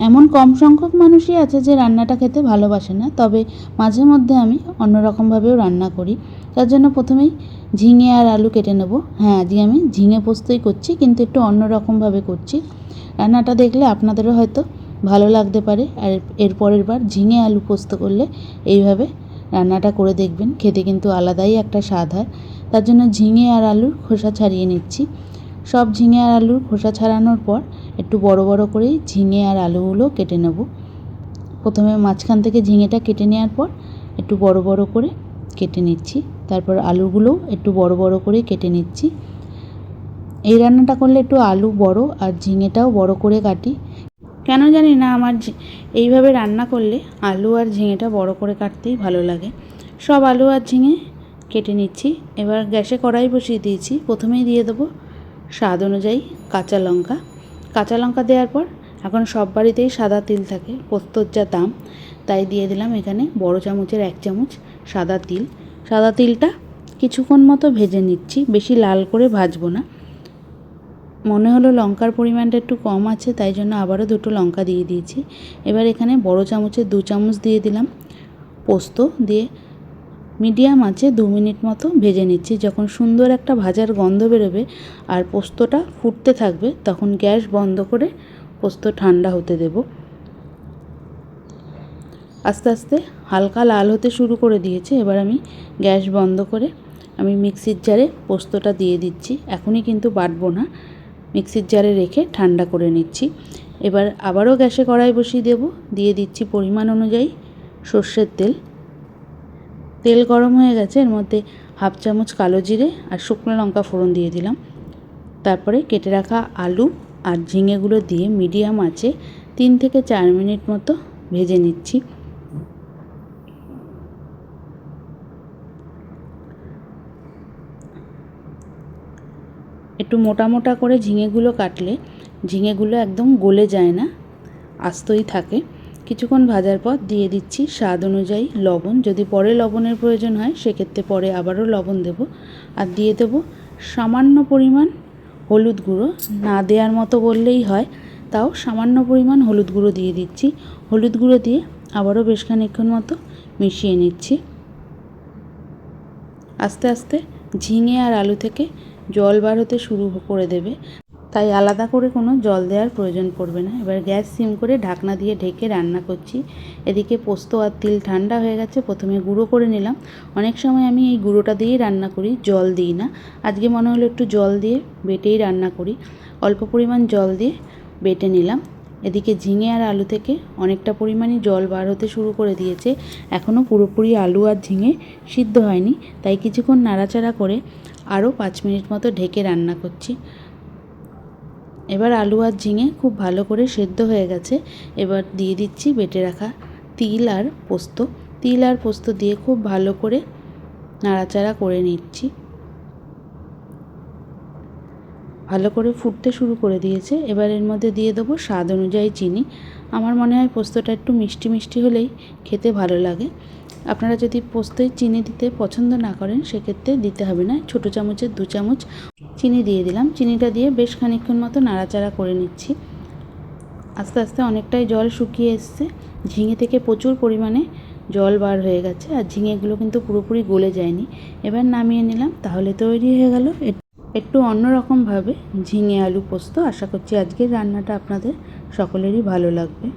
এমন কম সংখ্যক মানুষই আছে যে রান্নাটা খেতে ভালোবাসে না। তবে মাঝে মধ্যে আমি অন্য রকমভাবেও রান্না করি। তার জন্য প্রথমেই ঝিঙে আর আলু কেটে নেব। হ্যাঁ আজকে আমি ঝিঙে পোস্তই করছি, কিন্তু একটু অন্যরকমভাবে করছি। রান্নাটা দেখলে আপনাদেরও হয়তো ভালো লাগতে পারে। আর এর পরের বার ঝিঙে আলু পোস্ত করলে এইভাবে রান্নাটা করে দেখবেন। খেতে কিন্তু আলাদাই একটা স্বাদ হয়। তার জন্য ঝিঙে আর আলুর খোসা ছাড়িয়ে নিচ্ছি। সব ঝিঙে আর আলুর খোসা ছাড়ানোর পর একটু বড় বড় করে ঝিঙে আর আলুগুলো কেটে নেব। প্রথমে মাঝখান থেকে ঝিঙেটা কেটে নেওয়ার পর একটু বড় বড় করে কেটে নিচ্ছি। তারপর আলুগুলোও একটু বড় বড় করে কেটে নিচ্ছি। এই রান্নাটা করলে একটু আলু বড় আর ঝিঙেটাও বড় করে কাটি। কেন জানি না, আমার এইভাবে রান্না করলে আলু আর ঝিঙেটা বড় করে কাটতেই ভালো লাগে। সব আলু আর ঝিঙে কেটে নিচ্ছি। এবার গ্যাসে কড়াই বসিয়ে দিয়েছি। প্রথমেই দিয়ে দেবো স্বাদ অনুযায়ী কাঁচা লঙ্কা। কাঁচা লঙ্কা দেওয়ার পর এখন সব বাড়িতেই সাদা তিল থাকে, পোস্তর যা দাম। তাই দিয়ে দিলাম এখানে বড় চামচের এক চামচ সাদা তিল। সাদা তিলটা কিছুক্ষণ মতো ভেজে নিচ্ছি, বেশি লাল করে ভাজবো না। মনে হলো লঙ্কার পরিমাণটা একটু কম আছে, তাই জন্য আবারও দুটো লঙ্কা দিয়ে দিয়েছি। এবার এখানে বড় চামচের দু চামচ দিয়ে দিলাম পোস্ত দিয়ে মিডিয়াম আছে, দু মিনিট মতো ভেজে নিচ্ছি। যখন সুন্দর একটা ভাজার গন্ধ বেরোবে আর পোস্তটা ফুটতে থাকবে, তখন গ্যাস বন্ধ করে পোস্ত ঠান্ডা হতে দেব। আস্তে আস্তে হালকা লাল হতে শুরু করে দিয়েছে। এবার আমি গ্যাস বন্ধ করে আমি মিক্সির জারে পোস্তটা দিয়ে দিচ্ছি। এখনই কিন্তু বাটবো না। মিক্সির জারে রেখে ঠান্ডা করে নিচ্ছি। এবার আবারও গ্যাসে কড়াই বসিয়ে দেব। দিয়ে দিচ্ছি পরিমাণ অনুযায়ী সর্ষের তেল। তেল গরম হয়ে গেছে, এর মধ্যে হাফ চামচ কালো জিরে আর শুকনো লঙ্কা ফোড়ন দিয়ে দিলাম। তারপরে কেটে রাখা আলু আর ঝিঙেগুলো দিয়ে মিডিয়াম আঁচে তিন থেকে চার মিনিট মতো ভেজে নিচ্ছি। একটু মোটা মোটা করে ঝিঙেগুলো কাটলে ঝিঙেগুলো একদম গলে যায় না, আস্তই থাকে। কিছুক্ষণ ভাজার পর দিয়ে দিচ্ছি স্বাদ অনুযায়ী লবণ। যদি পরে লবণের প্রয়োজন হয়, সেক্ষেত্রে পরে আবারও লবণ দেব। আর দিয়ে দেব সামান্য পরিমাণ হলুদ গুঁড়ো। না দেওয়ার মতো বললেই হয়, তাও সামান্য পরিমাণ হলুদ গুঁড়ো দিয়ে দিচ্ছি। হলুদ গুঁড়ো দিয়ে আবারও বেশ খানিকক্ষণ মতো মিশিয়ে নিচ্ছি। আস্তে আস্তে ঝিঙে আর আলু থেকে জল বার হতে শুরু করে দেবে। তাই আলাদা করে কোনো জল দেওয়ার প্রয়োজন পড়বে না। এবার গ্যাস সিম করে ঢাকনা দিয়ে ঢেকে রান্না করছি। এদিকে পোস্ত আর তিল ঠান্ডা হয়ে গেছে, প্রথমে গুঁড়ো করে নিলাম। অনেক সময় আমি এই গুঁড়োটা দিয়েই রান্না করি, জল দিই না। আজকে মনে হলো একটু জল দিয়ে বেটেই রান্না করি। অল্প পরিমাণ জল দিয়ে বেটে নিলাম। এদিকে ঝিঙে আর আলু থেকে অনেকটা পরিমাণে জল বার হতে শুরু করে দিয়েছে। এখনও পুরোপুরি আলু আর ঝিঙে সিদ্ধ হয়নি, তাই কিছুক্ষণ নাড়াচাড়া করে আরও পাঁচ মিনিট মতো ঢেকে রান্না করছি। এবার আলু আর ঝিঙে খুব ভালো করে সেদ্ধ হয়ে গেছে। এবার দিয়ে দিচ্ছি বেটে রাখা তিল আর পোস্ত। তিল আর পোস্ত দিয়ে খুব ভালো করে নাড়াচাড়া করে নিচ্ছি। ভালো করে ফুটতে শুরু করে দিয়েছে। এবার এর মধ্যে দিয়ে দেবো স্বাদ অনুযায়ী চিনি। আমার মনে হয় পোস্তটা একটু মিষ্টি মিষ্টি হলেই খেতে ভালো লাগে। আপনারা যদি পোস্তই চিনি দিতে পছন্দ না করেন, সেক্ষেত্রে দিতে হবে না। ছোটো চামচের দু চামচ চিনি দিয়ে দিলাম। চিনিটা দিয়ে বেশ খানিকক্ষণ মতো নাড়াচাড়া করে নিচ্ছি। আস্তে আস্তে অনেকটাই জল শুকিয়ে এসছে। ঝিঙে থেকে প্রচুর পরিমাণে জল বার হয়ে গেছে আর ঝিঙেগুলো কিন্তু পুরোপুরি গলে যায়নি। এবার নামিয়ে নিলাম, তাহলে তৈরি হয়ে গেল একটু অন্যরকমভাবে ঝিঙে আলু পোস্ত। আশা করছি আজকের রান্নাটা আপনাদের সকলেরই ভালো লাগবে।